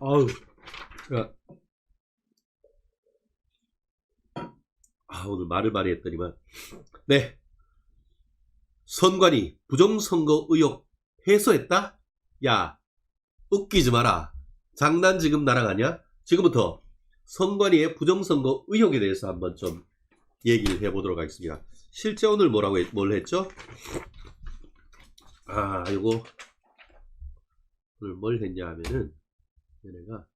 아우, 야. 아, 오늘 말을 많이 했더니만. 네. 선관위 부정선거 의혹 해소했다? 야, 웃기지 마라. 장난 지금 하냐? 지금부터 선관위의 부정선거 의혹에 대해서 한번 좀 얘기를 해보도록 하겠습니다. 실제 오늘 뭐라고 했, 뭘 했죠? 아, 요거 오늘 뭘 했냐 하면은 얘네가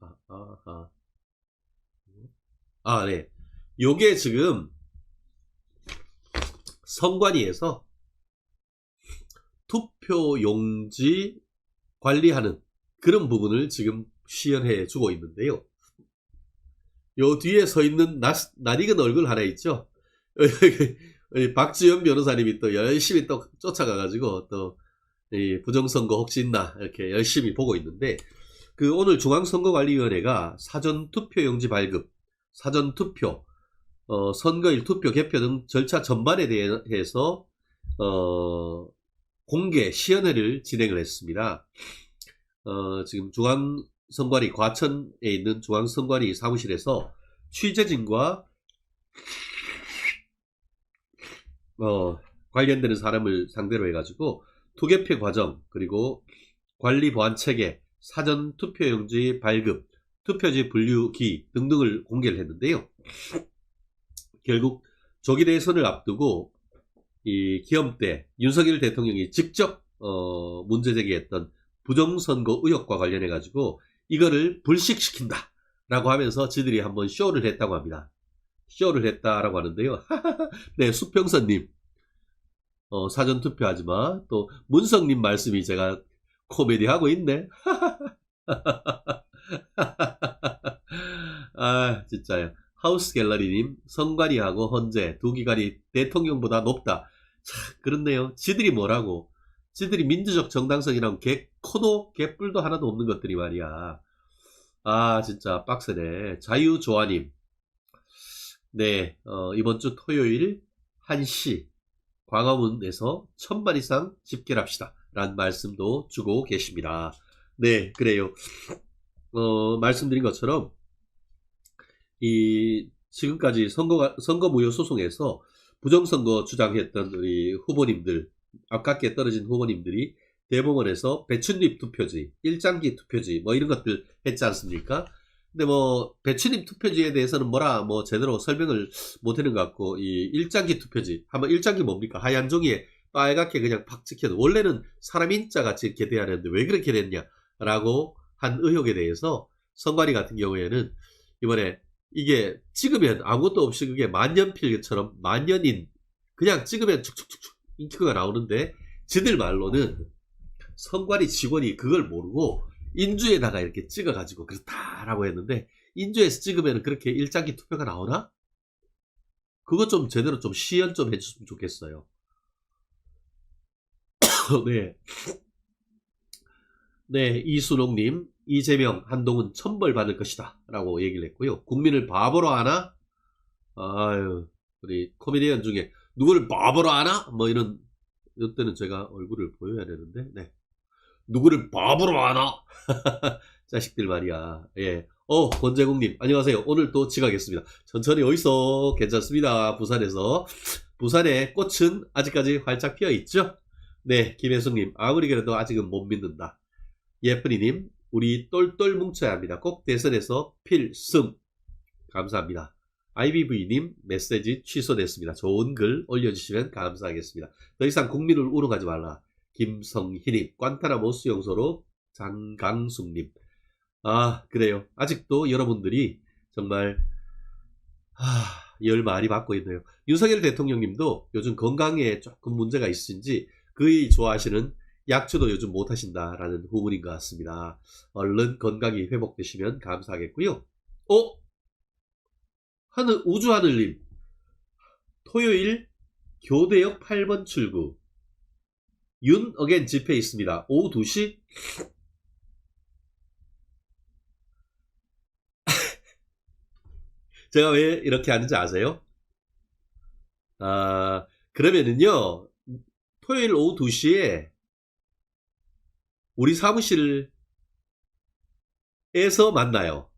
아, 아, 아. 아, 네. 요게 지금 선관위에서 투표 용지 관리하는 그런 부분을 지금 시연해 주고 있는데요. 요 뒤에 서 있는 낯, 낯익은 얼굴 하나 있죠? 박지현 변호사님이 또 열심히 또 쫓아가가지고 또이 부정선거 혹시 있나 이렇게 열심히 보고 있는데 그 오늘 중앙선거관리위원회가 사전투표 용지 발급, 사전투표, 어, 선거일 투표 개표 등 절차 전반에 대해서 어, 공개 시연회를 진행을 했습니다. 어, 지금 중앙선관위 과천에 있는 중앙선관위 사무실에서 취재진과 어, 관련되는 사람을 상대로 해가지고 투개표 과정 그리고 관리 보안 체계, 사전 투표용지 발급, 투표지 분류기 등등을 공개를 했는데요. 결국 조기 대선을 앞두고 이 기험 때 윤석열 대통령이 직접 어, 문제 제기했던 부정선거 의혹과 관련해 가지고 이거를 불식시킨다 라고 하면서 지들이 한번 쇼를 했다고 합니다. 쇼를 했다라고 하는데요. 네, 수평선님. 어, 사전 투표하지 마. 또, 문성님 말씀이 제가 코미디 하고 있네. 아, 진짜요. 하우스 갤러리님, 선관위하고 헌재 두 기관이 대통령보다 높다. 참, 그렇네요. 지들이 뭐라고. 지들이 민주적 정당성이랑 개, 코도, 개뿔도 하나도 없는 것들이 말이야. 아, 진짜 빡세네. 자유조아님. 네, 어, 이번 주 토요일 1시 광화문에서 천만 이상 집계를 합시다. 라는 말씀도 주고 계십니다. 네, 그래요. 어, 말씀드린 것처럼, 이, 지금까지 선거, 선거 무효 소송에서 부정선거 주장했던 우리 후보님들, 아깝게 떨어진 후보님들이 대법원에서 배춘립 투표지, 일장기 투표지, 뭐 이런 것들 했지 않습니까? 근데 뭐, 배춘립 투표지에 대해서는 뭐라, 뭐, 제대로 설명을 못 하는 것 같고, 이 일장기 투표지, 한번 일장기 뭡니까? 하얀 종이에 빨갛게 그냥 팍 찍혀도, 원래는 사람 인자 같이 이렇게 돼야 하는데 왜 그렇게 됐냐라고 한 의혹에 대해서 선관위 같은 경우에는 이번에 이게 찍으면 아무것도 없이 그게 만년필처럼 만년인, 그냥 찍으면 축축축축 잉크가 나오는데, 지들 말로는 선관위 직원이 그걸 모르고 인주에다가 이렇게 찍어가지고 그렇다라고 했는데 인주에서 찍으면 그렇게 일장기 투표가 나오나? 그것 좀 제대로 좀 시연 좀 해줬으면 좋겠어요. 네. 네, 이순옥님, 이재명, 한동훈 천벌 받을 것이다. 라고 얘기를 했고요. 국민을 바보로 하나? 아유, 우리 코미디언 중에 누구를 바보로 하나? 뭐 이런, 이때는 제가 얼굴을 보여야 되는데, 네. 누구를 바보로 하나? 자식들 말이야. 예. 어, 권재국님, 안녕하세요. 오늘 또 지각했습니다. 천천히 어디서 괜찮습니다. 부산에서. 부산의 꽃은 아직까지 활짝 피어 있죠? 네, 김혜숙님, 아무리 그래도 아직은 못 믿는다. 예쁜이님, 우리 똘똘 뭉쳐야 합니다. 꼭 대선에서 필승. 감사합니다. IBV님, 메시지 취소됐습니다. 좋은 글 올려주시면 감사하겠습니다. 더 이상 국민을 우롱하지 말라. 김성희님, 관타나모 수용소로 장강숙님. 아, 그래요. 아직도 여러분들이 정말, 아, 열 많이 받고 있네요. 윤석열 대통령님도 요즘 건강에 조금 문제가 있으신지 거의 좋아하시는 약초도 요즘 못 하신다라는 후문인 것 같습니다. 얼른 건강이 회복되시면 감사하겠고요. 어? 하늘, 우주하늘님. 토요일 교대역 8번 출구. 윤 어겐 집회 있습니다. 오후 2시? 제가 왜 이렇게 하는지 아세요? 아, 그러면은요, 토요일 오후 2시에 우리 사무실에서 만나요.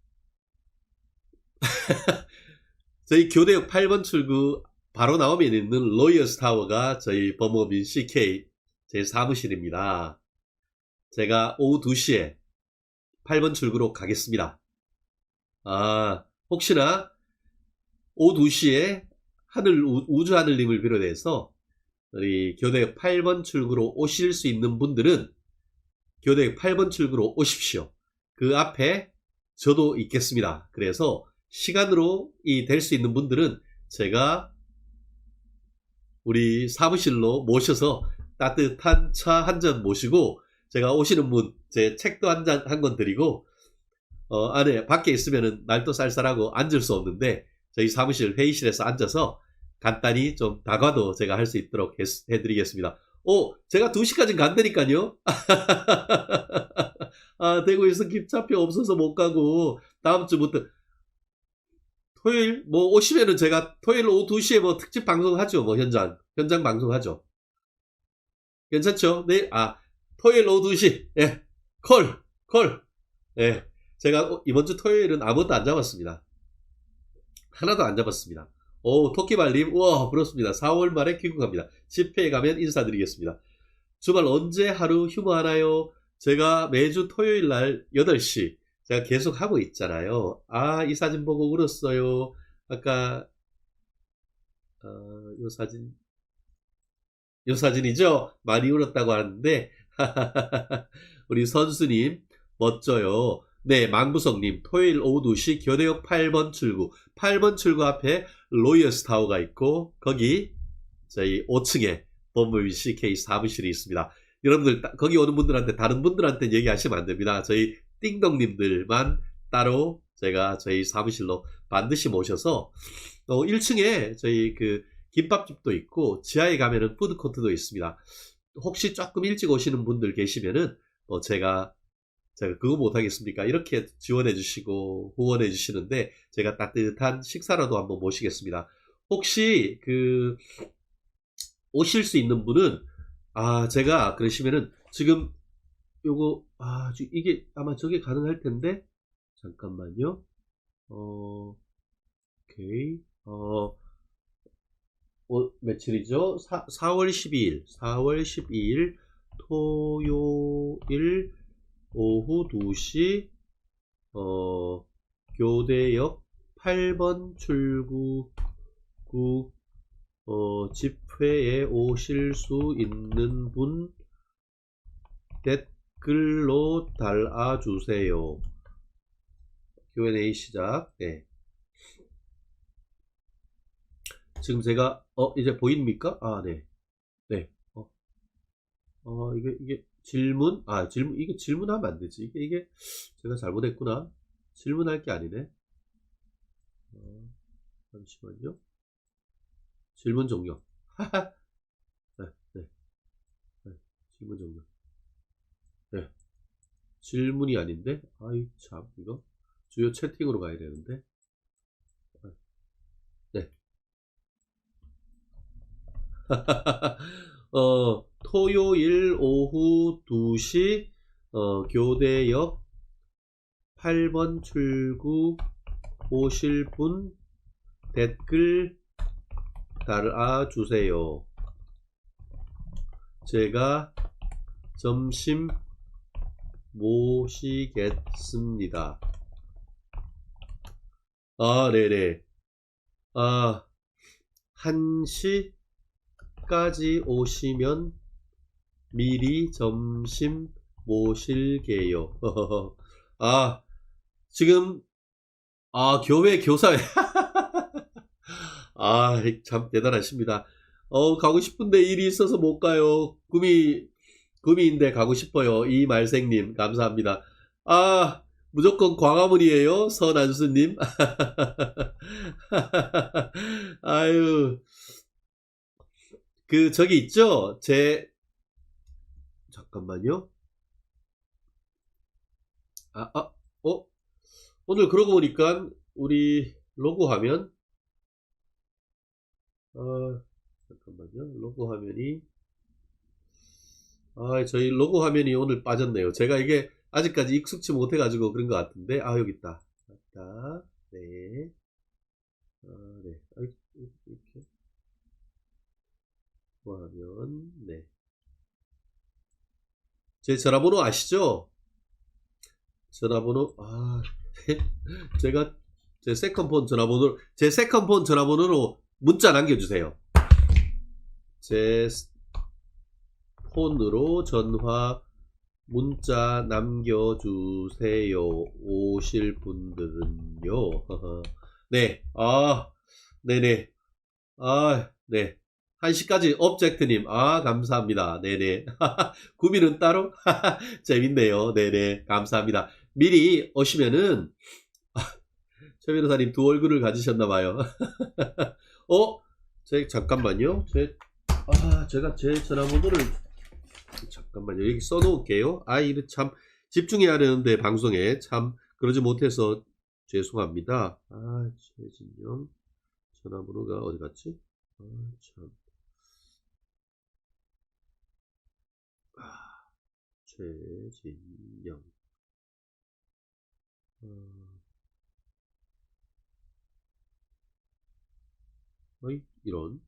저희 교대역 8번 출구 바로 나오면 있는 로이어스 타워가 저희 법무법인 CK 제 사무실입니다. 제가 오후 2시에 8번 출구로 가겠습니다. 아, 혹시나 오후 2시에 하늘, 우- 우주하늘님을 비롯해서 우리 교대역 8번 출구로 오실 수 있는 분들은 교대역 8번 출구로 오십시오. 그 앞에 저도 있겠습니다. 그래서 시간으로 이 될 수 있는 분들은 제가 우리 사무실로 모셔서 따뜻한 차 한 잔 모시고 제가 오시는 분 제 책도 한 잔 한 권 드리고 어, 안에 밖에 있으면은 날도 쌀쌀하고 앉을 수 없는데 저희 사무실 회의실에서 앉아서 간단히 좀 다과도 제가 할 수 있도록 해, 해드리겠습니다. 오, 제가 2시까지 간다니까요. 아, 대구에서 기차표 없어서 못 가고 다음 주부터 토요일 뭐 오시면은 제가 토요일 오후 2시에 뭐 특집 방송하죠. 뭐 현장 현장 방송하죠. 괜찮죠? 네. 아, 토요일 오후 2시. 예. 콜. 콜. 예. 제가 이번 주 토요일은 아무것도 안 잡았습니다. 하나도 안 잡았습니다. 오, 토끼발님, 우와, 부럽습니다. 4월 말에 귀국합니다. 집회에 가면 인사드리겠습니다. 주말 언제 하루 휴무 하나요? 제가 매주 토요일 날 8시, 제가 계속 하고 있잖아요. 아, 이 사진 보고 울었어요. 아까, 어, 요 사진, 요 사진이죠? 많이 울었다고 하는데, 우리 선수님, 멋져요. 네, 망부성님, 토요일 오후 2시 교대역 8번 출구, 8번 출구 앞에 로이어스 타워가 있고, 거기 저희 5층에 법무비 CK 사무실이 있습니다. 여러분들, 따- 거기 오는 분들한테, 다른 분들한테 얘기하시면 안 됩니다. 저희 띵동님들만 따로 제가 저희 사무실로 반드시 모셔서, 어, 1층에 저희 그 김밥집도 있고, 지하에 가면은 푸드코트도 있습니다. 혹시 조금 일찍 오시는 분들 계시면은, 어, 제가 제가 그거 못하겠습니까? 이렇게 지원해 주시고 후원해 주시는데 제가 따뜻한 식사라도 한번 모시겠습니다. 혹시 그 오실 수 있는 분은 아 제가 그러시면은 지금 요거 아 지- 이게 아마 저게 가능할 텐데 잠깐만요. 어 오케이 어 어, 며칠이죠? 4, 4월 12일 4월 12일 토요일 오후 2시 어, 교대역 8번 출구 구 어, 집회에 오실 수 있는 분 댓글로 달아주세요. Q&A 시작. 네. 지금 제가 어 이제 보입니까? 아 네. 네. 어, 어 이게 이게 질문? 아, 질문, 이거 질문하면 안 되지. 이게, 이게, 제가 잘못했구나. 질문할 게 아니네. 어, 잠시만요. 질문 종료. 네, 네, 네, 질문 종료. 네. 질문이 아닌데? 아이, 참, 이거. 주요 채팅으로 가야 되는데. 네. 어, 토요일 오후 2시 어, 교대역 8번 출구 오실 분 댓글 달아주세요. 제가 점심 모시겠습니다. 아, 네네. 아, 1시 까지 오시면 미리 점심 모실게요. 아, 지금, 아, 교회 교사회. 아, 참 대단하십니다. 어, 가고 싶은데 일이 있어서 못 가요. 꿈이, 꿈이인데 가고 싶어요. 이말생님, 감사합니다. 아, 무조건 광화문이에요. 선안수님. 아유. 그, 저기 있죠? 제, 잠깐만요. 아, 아, 어? 오늘 그러고 보니까 우리 로고 화면, 어, 잠깐만요. 로고 화면이, 아, 저희 로고 화면이 오늘 빠졌네요. 제가 이게 아직까지 익숙치 못해 가지고 그런 것 같은데, 아, 여기 있다. 맞다. 네. 아, 네. 아, 이렇게. 화면, 네. 제 전화번호 아시죠? 전화번호, 아, 제가 제 세컨폰 전화번호, 제 세컨폰 전화번호로 문자 남겨주세요. 제 폰으로 전화 문자 남겨주세요. 오실 분들은요. 네, 아, 네네. 아, 네. 1시까지 업젝트님, 아, 감사합니다. 네네. 구미는 따로? 재밌네요. 네네. 감사합니다. 미리 오시면은, 최 변호사님 두 얼굴을 가지셨나봐요. 어? 제, 잠깐만요. 제, 아, 제가 제 전화번호를, 잠깐만요. 여기 써놓을게요. 아, 이거 참, 집중해야 되는데, 방송에. 참, 그러지 못해서 죄송합니다. 아, 최진영. 전화번호가 어디 갔지? 아, 참. 아, 최진영. 어, 어이, 이런.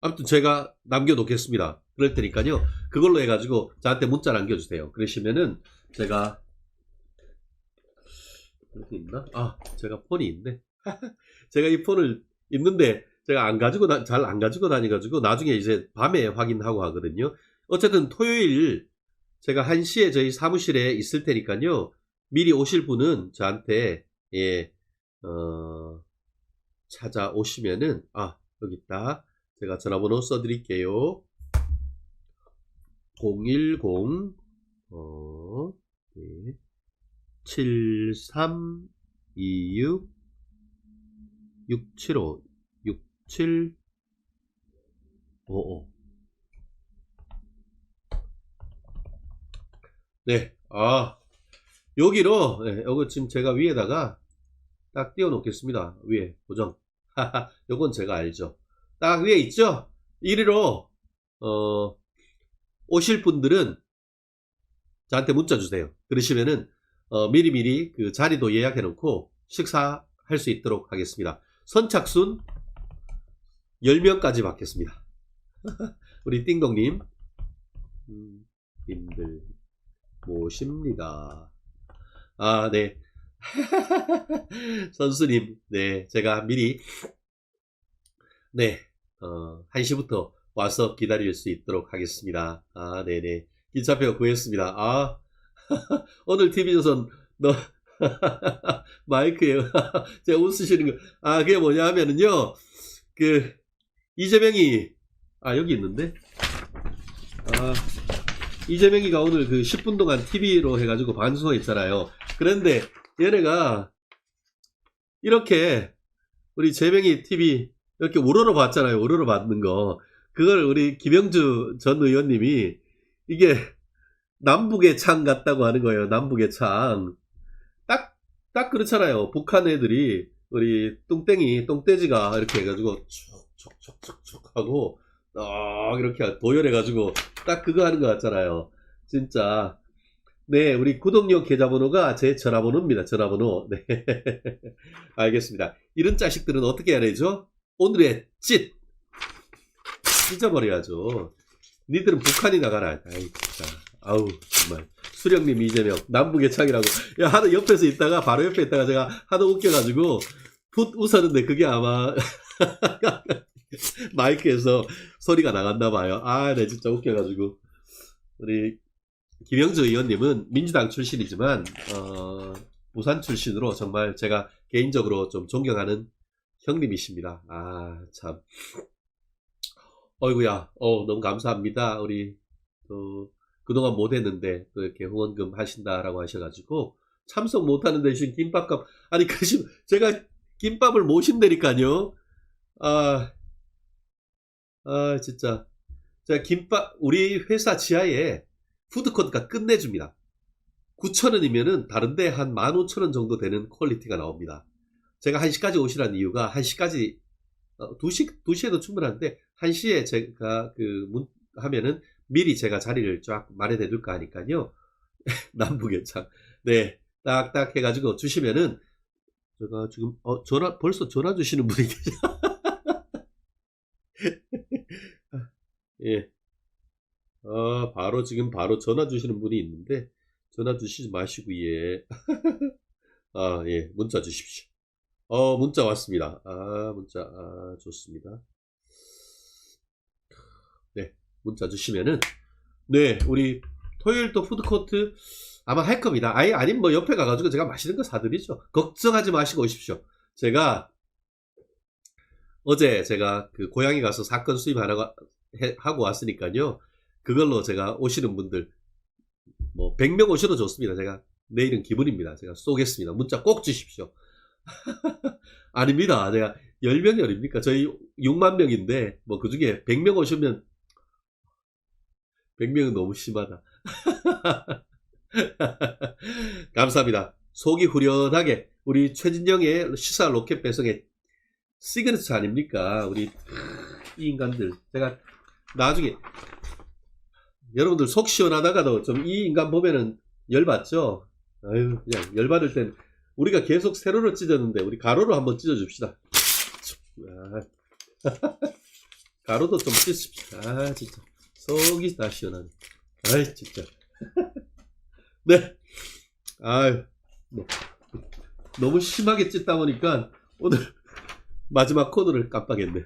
아무튼 제가 남겨놓겠습니다. 그럴 테니까요. 그걸로 해가지고 저한테 문자 남겨주세요. 그러시면은 제가 이렇게 있나? 아, 제가 폰이 있네. 제가 이 폰을 있는데 제가 안 가지고 잘 안 가지고 다니가지고 나중에 이제 밤에 확인하고 하거든요. 어쨌든 토요일 제가 1시에 저희 사무실에 있을 테니까요. 미리 오실 분은 저한테 예, 어, 찾아오시면은 아 여기 있다. 제가 전화번호 써드릴게요. 010 어, 네. 7326 675 6755 네, 아 여기로 네, 여기 지금 제가 위에다가 딱 띄워 놓겠습니다. 위에 고정. 하하, 요건 제가 알죠. 딱 위에 있죠? 이리로 어, 오실 분들은 저한테 문자 주세요. 그러시면은 어, 미리미리 그 자리도 예약해 놓고 식사할 수 있도록 하겠습니다. 선착순 10명까지 받겠습니다. 우리 띵동님 음, 님들 모십니다. 아, 네. 선수님, 네, 제가 미리, 네, 어, 1시부터 와서 기다릴 수 있도록 하겠습니다. 아, 네네. 기차표 구했습니다. 아, 오늘 TV조선, 너, 마이크에요. 제가 웃으시는 거. 아, 그게 뭐냐 하면은요, 그, 이재명이, 아, 여기 있는데? 아, 이재명이가 오늘 그 10분 동안 TV로 해가지고 방송했잖아요. 그런데 얘네가 이렇게 우리 재명이 TV 이렇게 우러러 봤잖아요. 우러러 받는 거. 그걸 우리 김영주 전 의원님이 이게 남북의 창 같다고 하는 거예요. 남북의 창. 딱, 딱 그렇잖아요. 북한 애들이 우리 똥땡이, 똥돼지가 이렇게 해가지고 촉촉촉촉촉 하고 딱 이렇게 도열해가지고 딱 그거 하는 것 같잖아요. 진짜. 네, 우리 구독료 계좌번호가 제 전화번호입니다. 전화번호. 네. 알겠습니다. 이런 자식들은 어떻게 해야 되죠? 오늘의 찢! 찢어버려야죠. 니들은 북한이 나가라. 아이, 진짜. 아우, 정말. 수령님 이재명, 남북의 창이라고. 야, 하도 옆에서 있다가, 바로 옆에 있다가 제가 하도 웃겨가지고, 풋 웃었는데 그게 아마, 마이크에서 소리가 나갔나 봐요. 아, 네, 진짜 웃겨가지고. 우리, 김영주 의원님은 민주당 출신이지만, 어, 부산 출신으로 정말 제가 개인적으로 좀 존경하는 형님이십니다. 아, 참. 어이구야, 어, 너무 감사합니다. 우리, 또, 그동안 못했는데, 또 이렇게 후원금 하신다라고 하셔가지고, 참석 못하는 대신 김밥값, 아니, 그, 시- 제가 김밥을 모신다니까요. 아, 아, 진짜. 제가 김밥, 우리 회사 지하에 푸드코트가 끝내줍니다. 9,000원이면은 다른데 한 15,000원 정도 되는 퀄리티가 나옵니다. 제가 1시까지 오시라는 이유가 1시까지, 어, 2시, 2시에도 충분한데, 1시에 제가 그, 문, 하면은 미리 제가 자리를 쫙 마련해 둘까 하니까요. 남북예창. 네. 딱딱 해가지고 주시면은, 제가 지금, 어, 전화, 벌써 전화 주시는 분이 계셔. 예. 어, 바로 지금 바로 전화 주시는 분이 있는데, 전화 주시지 마시고, 예. 아, 예. 문자 주십시오. 어, 문자 왔습니다. 아, 문자, 아, 좋습니다. 네. 문자 주시면은, 네. 우리 토요일 또 푸드코트 아마 할 겁니다. 아예 아니면 뭐 옆에 가가지고 제가 맛있는 거 사드리죠. 걱정하지 마시고 오십시오. 제가 어제 제가 그 고향에 가서 사건 수입하라고 해- 하고 왔으니까요. 그걸로 제가 오시는 분들 뭐 100명 오셔도 좋습니다. 제가 내일은 기분입니다. 제가 쏘겠습니다. 문자 꼭 주십시오. 아닙니다. 제가 10명이 어딥니까? 저희 6만 명인데 뭐 그 중에 100명 오시면 100명은 너무 심하다. 감사합니다. 속이 후련하게 우리 최진영의 시사 로켓 배송의 시그니처 아닙니까? 우리 이 인간들 제가 나중에 여러분들 속 시원하다가도 좀 이 인간 보면은 열받죠? 아유 그냥 열받을 땐 우리가 계속 세로로 찢었는데 우리 가로로 한번 찢어 줍시다. 아, 가로도 좀 찢읍시다. 아 진짜 속이 다 시원하네. 아이 진짜. 네. 아유, 뭐, 너무 심하게 찢다 보니까 오늘 마지막 코드를 깜빡했네.